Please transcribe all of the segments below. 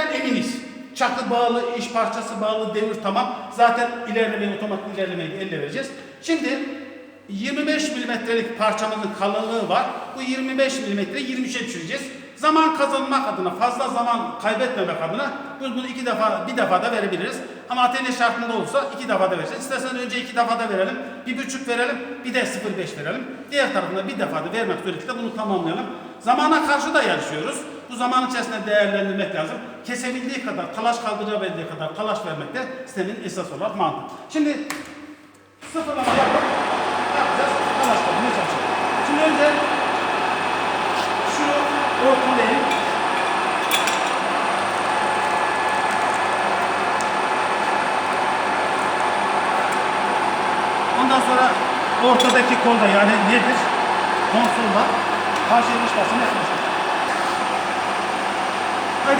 Sistemden eminiz. Çakı bağlı, iş parçası bağlı, demir tamam. Zaten ilerlemeyi, otomatik ilerlemeyi elle vereceğiz. Şimdi 25 milimetrelik parçamızın kalınlığı var. Bu 25 milimetre 23'e düşüreceğiz. Zaman kazanmak adına, fazla zaman kaybetmemek adına biz bunu iki defa, bir defa da verebiliriz. Ama atölye şartında olursa iki defa da vereceğiz. İstersen önce iki defa da verelim, bir buçuk verelim, bir de 0,5 verelim. Diğer tarafında bir defa da vermek suretiyle bunu tamamlayalım. Zamana karşı da yarışıyoruz. Bu zaman içerisinde değerlendirmek lazım. Kesebildiği kadar, kalaş kaldırabildiği kadar kalaş vermek de sistemin esas olarak mantığı. Şimdi sıfırlama yapıp yapacağız? Kalaş kaldırmaya çalışacağız. Şimdi önce şunu ortalayayım. Ondan sonra ortadaki kolda yani nedir? Konsolda karşı başını yaklaşır.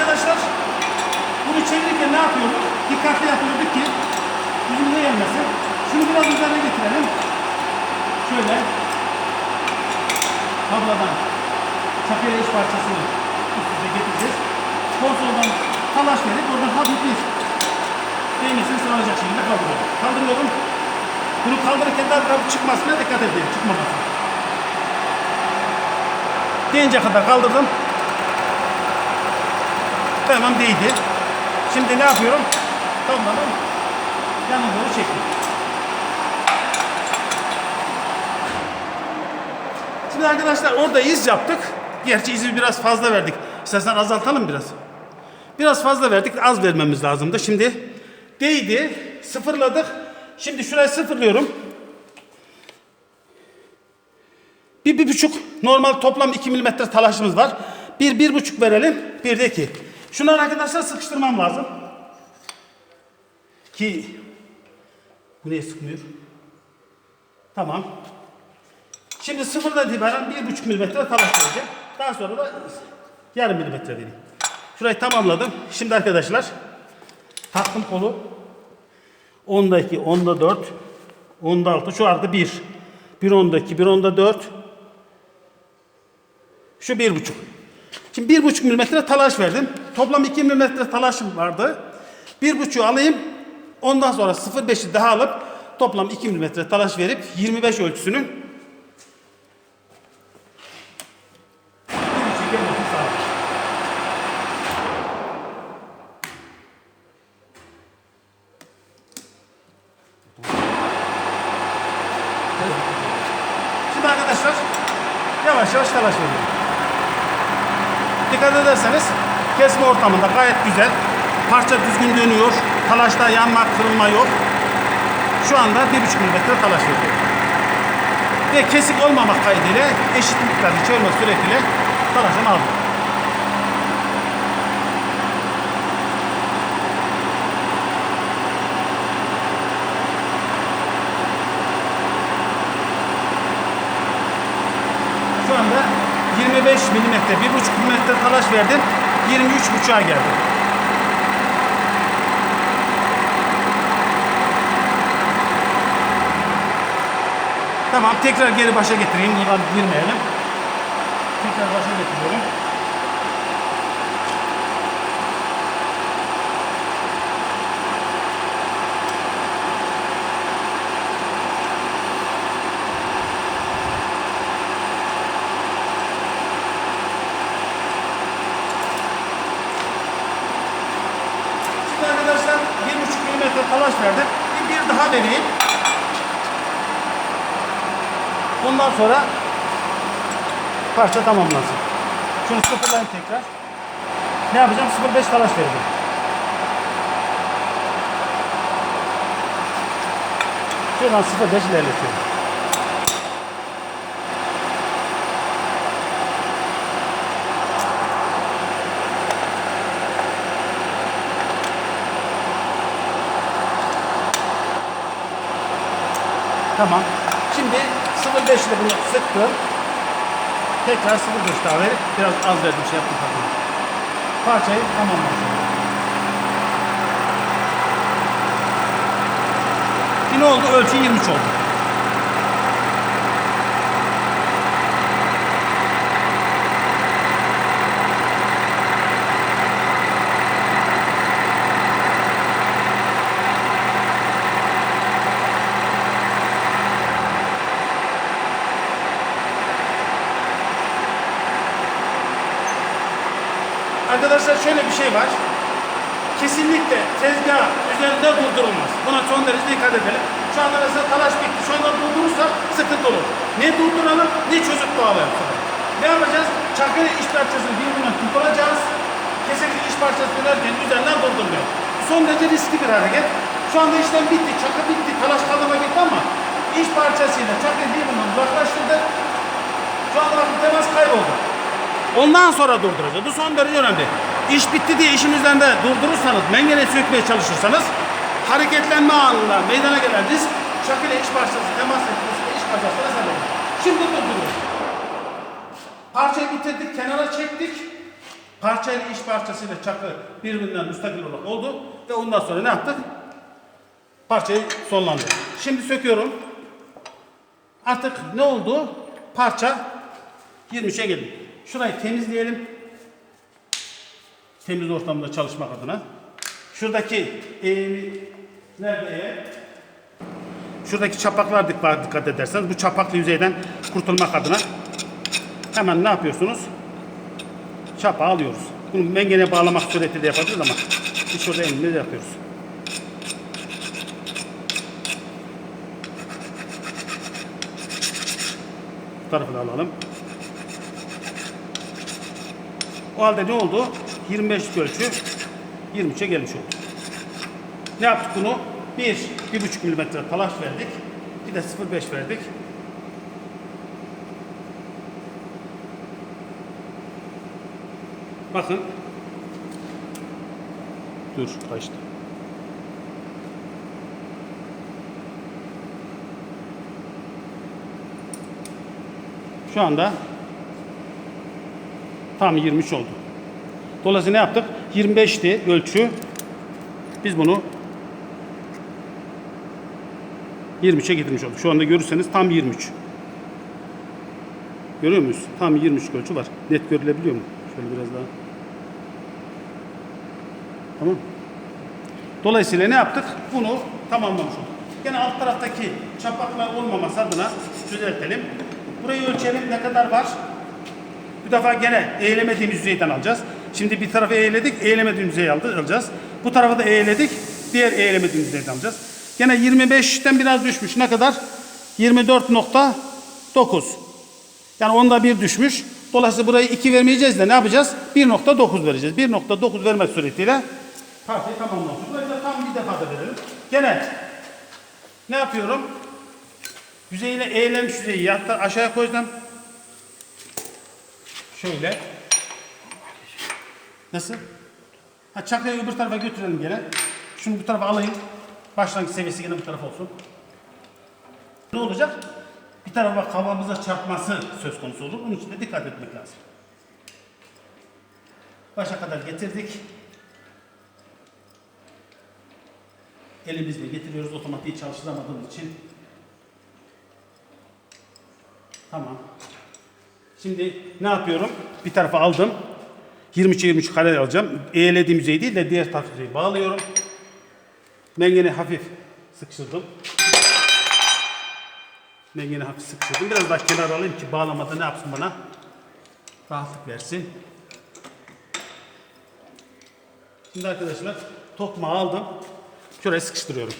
Arkadaşlar bunu çevirirken ne yapıyorduk? Dikkatli yapıyorduk ki yüzümüze gelmesin. Şunu biraz üzerine getirelim. Şöyle kablodan çakıya iç parçasını üst üste getireceğiz. Konsoldan talaş verip oradan hafif bir değmesini sağlayacak şekilde kaldırıyorum. Kaldırıyorum. Bunu kaldırırken daha biraz çıkmasına dikkat edin. Çıkmamasına. Deyince kadar kaldırdım. Tamam değdi. Şimdi ne yapıyorum? Tamamladım. Yana doğru çektim. Şimdi arkadaşlar orada iz yaptık. Gerçi izi biraz fazla verdik. İstersen azaltalım biraz. Biraz fazla verdik. Az vermemiz lazımdı. Şimdi değdi. Sıfırladık. Şimdi şurayı sıfırlıyorum. Bir, bir buçuk normal toplam 2 milimetre talaşımız var. Bir, bir buçuk verelim. Bir de iki. Şunları arkadaşlar sıkıştırmam lazım. Ki bu niye sıkmıyor? Tamam. Şimdi sıfırdan itibaren bir buçuk milimetre talaş vereceğim. Daha sonra da yarım milimetre vereyim. Şurayı tamamladım. Şimdi arkadaşlar taktım kolu. 10'da 2, 10'da 4, 10'da 6, şu arada 1. 1 10'da 2, 1 10'da 4. Şu 1,5. Şimdi 1,5 milimetre talaş verdim. Toplam 2 milimetre talaşım vardı. 1,5'u alayım. Ondan sonra 0,5'i daha alıp toplam 2 milimetre talaş verip 25 ölçüsünün 1,5 gelmesini sağladım. Şimdi arkadaşlar yavaş yavaş talaş veriyorum. Dikkat ederseniz kesme ortamında gayet güzel. Parça düzgün dönüyor. Talaşta yanma, kırılma yok. Şu anda 1,5 mm talaş veriyor. Ve kesik olmamak kaydıyla eşit miktarda çevirme suretiyle talaşını aldım. Şu anda 25 milimetre, 1,5 milimetre talaş verdim. 23,5'a geldi. Tamam tekrar geri başa getireyim. Buradan girmeyelim. Tekrar başa getiriyorum. Şimdi arkadaşlar 1,5 milimetre talaş verdim. Bir, bir daha vereyim. Ondan sonra parça tamamlansın. Şunu sıfırlayayım tekrar. Ne yapacağım? 0,5 talaş vereceğim. Şuradan 0,5 ilerletiyorum. Tamam. Şimdi 0.5 ile bunu sıktım. Tekrar 0.5 daha verip biraz az verdim şey yaptım tabii. Parçayı tamamladım. Şimdi ne oldu? Ölçü 23 oldu. Arkadaşlar şöyle bir şey var. Kesinlikle tezgah üzerinde durdurulmaz. Buna son derece dikkat edelim. Şu anda mesela talaş bitti. Şu anda durdurursak sıkıntı olur. Ne durduralım ne çözüp bağlayalım. Ne yapacağız? Çakır iş parçasını birbirinden tutturacağız. Kesinlikle iş parçası dönerken üzerinden durdurmuyor. Son derece riskli bir hareket. Şu anda işlem bitti, çakı bitti, talaş kaldırma bitti ama iş parçasıyla çakı birbirinden uzaklaştırdı. Şu anda temas kayboldu. Ondan sonra durduracağız. Bu son derece önemli. İş bitti diye işin üzerinde durdurursanız, mengene sökmeye çalışırsanız hareketlenme anında meydana gelen risk ile iş parçası temas etmesiyle iş parçasına sebep olur. Şimdi durduruyoruz. Parçayı bitirdik, kenara çektik. Parça ile iş parçasıyla çakı birbirinden müstakil olarak oldu ve ondan sonra ne yaptık? Parçayı sonlandırdık. Şimdi söküyorum. Artık ne oldu? Parça 23'e geldi. Şurayı temizleyelim. Temiz ortamda çalışmak adına. Şuradaki eğimi nerede eğer? Şuradaki çapaklar dikkat, ederseniz bu çapaklı yüzeyden kurtulmak adına hemen ne yapıyorsunuz? Çapa alıyoruz. Bunu mengene bağlamak suretiyle yapabiliriz ama biz şurada elimizle yapıyoruz. Bu tarafı da alalım. O halde ne oldu? 25 ölçü 23'e gelmiş oldu. Ne yaptık bunu? 1, 1,5 milimetre talaş verdik. Bir de 0,5 verdik. Bakın. Dur kaçtı. Şu anda tam 23 oldu. Dolayısıyla ne yaptık? 25'ti ölçü. Biz bunu 23'e getirmiş olduk. Şu anda görürseniz tam 23. Görüyor muyuz? Tam 23 ölçü var. Net görülebiliyor mu? Şöyle biraz daha. Tamam. Dolayısıyla ne yaptık? Bunu tamamlamış olduk. Gene alt taraftaki çapaklar olmaması adına düzeltelim. Burayı ölçelim ne kadar var? Bu defa gene eğilemediğimiz yüzeyden alacağız. Şimdi bir tarafı eğledik, eğilemediğimiz yüzeyi aldı- alacağız. Bu tarafı da eğledik, diğer eğilemediğimiz yüzeyden alacağız. Gene 25'ten biraz düşmüş. Ne kadar? 24.9. Yani onda bir düşmüş. Dolayısıyla burayı 2 vermeyeceğiz de ne yapacağız? 1.9 vereceğiz. 1.9 vermek suretiyle parçayı tamamlamış. Burayı da tam bir defa da verelim. Gene ne yapıyorum? Yüzeyle eğlenmiş yüzeyi yattı aşağıya koydum. Şöyle. Nasıl? Ha çakayı öbür tarafa götürelim gene. Şunu bu tarafa alayım. Başlangıç seviyesi gene bu tarafa olsun. Ne olacak? Bir tarafa kafamıza çarpması söz konusu olur. Bunun için de dikkat etmek lazım. Başa kadar getirdik. Elimizle getiriyoruz otomatiği çalıştıramadığımız için. Tamam. Şimdi ne yapıyorum? Bir tarafa aldım. 23'e 23 kare alacağım. Eğlediğim yüzeyi değil de diğer taraf yüzeyi bağlıyorum. Mengeni hafif sıkıştırdım. Mengeni hafif sıkıştırdım. Biraz daha kenara alayım ki bağlamada ne yapsın bana? Rahatlık versin. Şimdi arkadaşlar tokmağı aldım. Şuraya sıkıştırıyorum.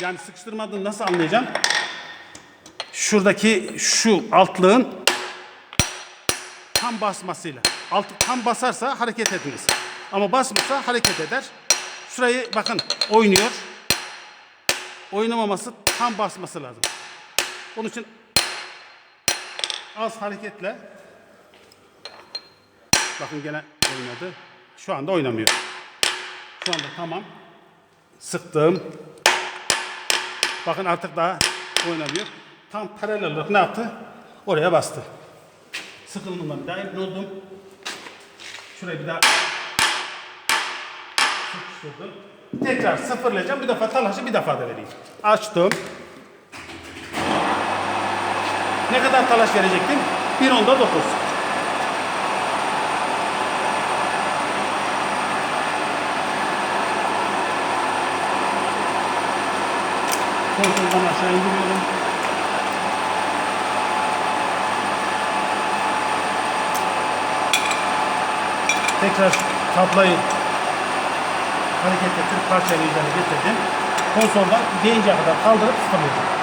Yani sıkıştırmadığını nasıl anlayacağım? Şuradaki şu altlığın tam basmasıyla. Altı tam basarsa hareket etmez. Ama basmasa hareket eder. Şurayı bakın oynuyor. Oynamaması tam basması lazım. Onun için az hareketle bakın gene oynadı. Şu anda oynamıyor. Şu anda tamam. Sıktım. Bakın artık daha oynamıyor. Tam paralel olarak ne yaptı? Oraya bastı. Sıkılımından daha emin oldum. Şurayı bir daha sıkıştırdım. Tekrar sıfırlayacağım. Bir defa talaşı bir defa da vereyim. Açtım. Ne kadar talaş verecektim? 1.10'da 9. Kontrolden aşağı indiriyorum. Tekrar tablayı hareket ettirip parçayı üzerine getirdim. Konsoldan değinceye kadar kaldırıp sıfırlayacağım.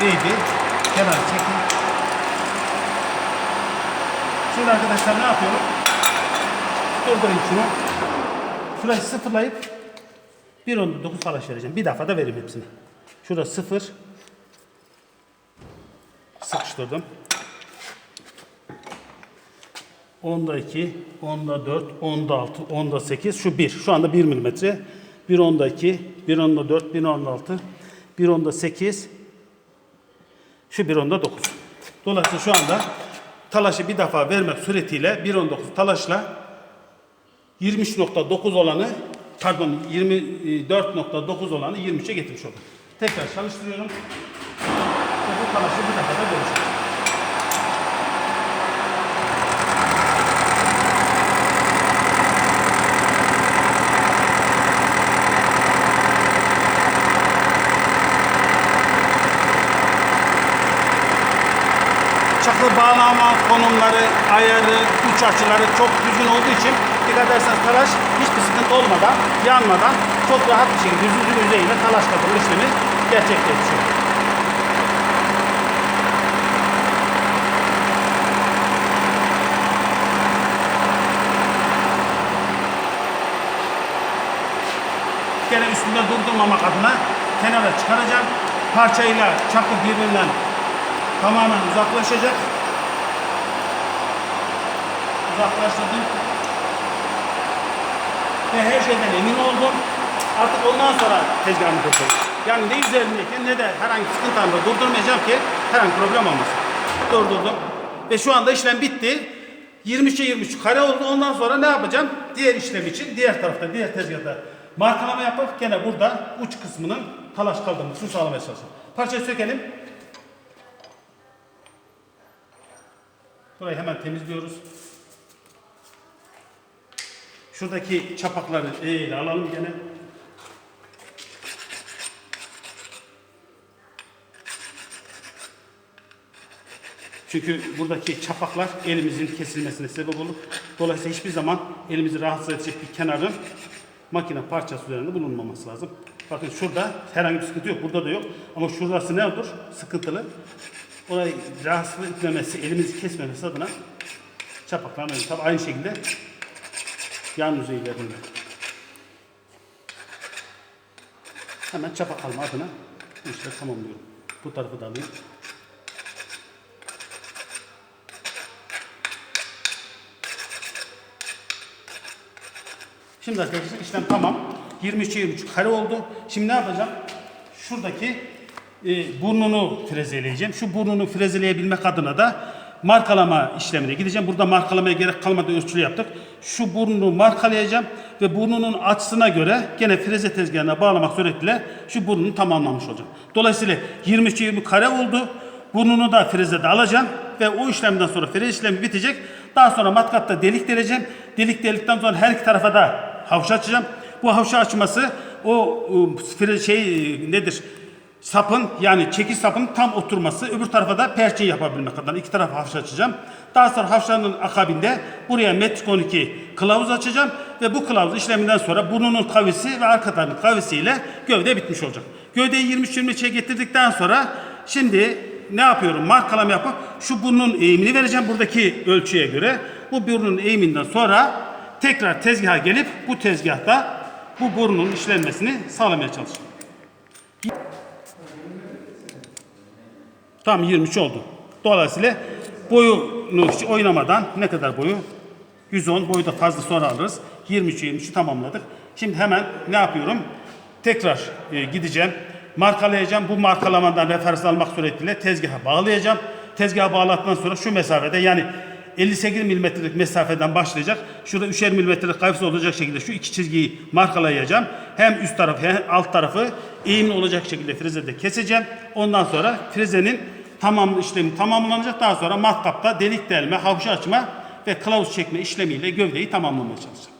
Değdi. Kenar çekin. Şimdi arkadaşlar ne yapıyorum? Durdurayım şunu. Şurayı sıfırlayıp 1.9 talaş vereceğim. Bir defa da vereyim hepsini. Şurada sıfır. Sıkıştırdım. 10'da 2, 10'da 4, 10'da 6, 10'da 8, şu 1. Şu anda 1 milimetre. 1 10'da 2, 1 10'da 4, 1 10'da 6, 1 10'da 8, şu 1 10'da 9. Dolayısıyla şu anda talaşı bir defa vermek suretiyle 1 19 talaşla 23.9 olanı pardon 24.9 olanı 23'e getirmiş oldum. Tekrar çalıştırıyorum. Ve bu talaşı bir defa da görüşürüz. çakı bağlama konumları, ayarı, uç açıları çok düzgün olduğu için dikkat ederseniz talaş hiçbir sıkıntı olmadan, yanmadan çok rahat bir şekilde düzgün yüzeyiyle talaş kaldırma işlemi gerçekleşiyor. Gene üstünde durdurmamak adına kenara çıkaracağım. Parçayla çakı birbirinden tamamen uzaklaşacak. Uzaklaştırdım. Ve her şeyden emin oldum. Artık ondan sonra tezgahımı kurtarım. Yani ne üzerindeyken ne de herhangi bir sıkıntı anında durdurmayacağım ki herhangi problem olmasın. Durdurdum. Ve şu anda işlem bitti. 23'e 23 kare oldu. Ondan sonra ne yapacağım? Diğer işlem için diğer tarafta, diğer tezgahta markalama yapıp gene burada uç kısmının talaş kaldırmasını sağlamaya çalışacağım. Parçayı sökelim. Burayı hemen temizliyoruz. Şuradaki çapakları eğri alalım gene. Çünkü buradaki çapaklar elimizin kesilmesine sebep olur. Dolayısıyla hiçbir zaman elimizi rahatsız edecek bir kenarın makine parçası üzerinde bulunmaması lazım. Bakın şurada herhangi bir sıkıntı yok. Burada da yok. Ama şurası ne olur? Sıkıntılı. Orayı rahatsız etmemesi, elimizi kesmemesi adına çapaklarını tabi aynı şekilde yan yüzeylerinde. Hemen çapak alma adına bu işleri tamamlıyorum. Bu tarafı da alayım. Şimdi arkadaşlar işlem tamam. 23'e 23 kare oldu. Şimdi ne yapacağım? Şuradaki e, burnunu frezeleyeceğim. Şu burnunu frezeleyebilmek adına da markalama işlemine gideceğim. Burada markalamaya gerek kalmadan ölçülü yaptık. Şu burnunu markalayacağım ve burnunun açısına göre gene freze tezgahına bağlamak suretiyle şu burnunu tamamlamış olacağım. Dolayısıyla 23'e 20 kare oldu. Burnunu da frezede alacağım ve o işlemden sonra freze işlemi bitecek. Daha sonra matkatta delik deleceğim. Delik delikten sonra her iki tarafa da havşa açacağım. Bu havşa açması o fre- şey ıı, nedir? Sapın yani çekiş sapın tam oturması öbür tarafa da perçe yapabilmek adına iki taraf havşa açacağım. Daha sonra havşanın akabinde buraya metrik 12 kılavuz açacağım ve bu kılavuz işleminden sonra burnunun kavisi ve arka tarafın kavisiyle gövde bitmiş olacak. Gövdeyi 23-23'e getirdikten sonra şimdi ne yapıyorum? Markalama yapıp şu burnun eğimini vereceğim buradaki ölçüye göre. Bu burnun eğiminden sonra tekrar tezgaha gelip bu tezgahta bu burnun işlenmesini sağlamaya çalışacağım. Tam 23 oldu. Dolayısıyla boyunu oynamadan ne kadar boyu? 110 boyu da fazla sonra alırız. 23'ü 23'ü tamamladık. Şimdi hemen ne yapıyorum? Tekrar e, gideceğim. Markalayacağım. Bu markalamadan referans almak suretiyle tezgaha bağlayacağım. Tezgaha bağladıktan sonra şu mesafede yani 58 milimetrelik mesafeden başlayacak. Şurada 3'er milimetrelik kayıpsız olacak şekilde şu iki çizgiyi markalayacağım. Hem üst tarafı hem alt tarafı eğimli olacak şekilde frezede keseceğim. Ondan sonra frezenin tamam işlemi tamamlanacak. Daha sonra matkapta delik delme, havşa açma ve kılavuz çekme işlemiyle gövdeyi tamamlamaya çalışacağım.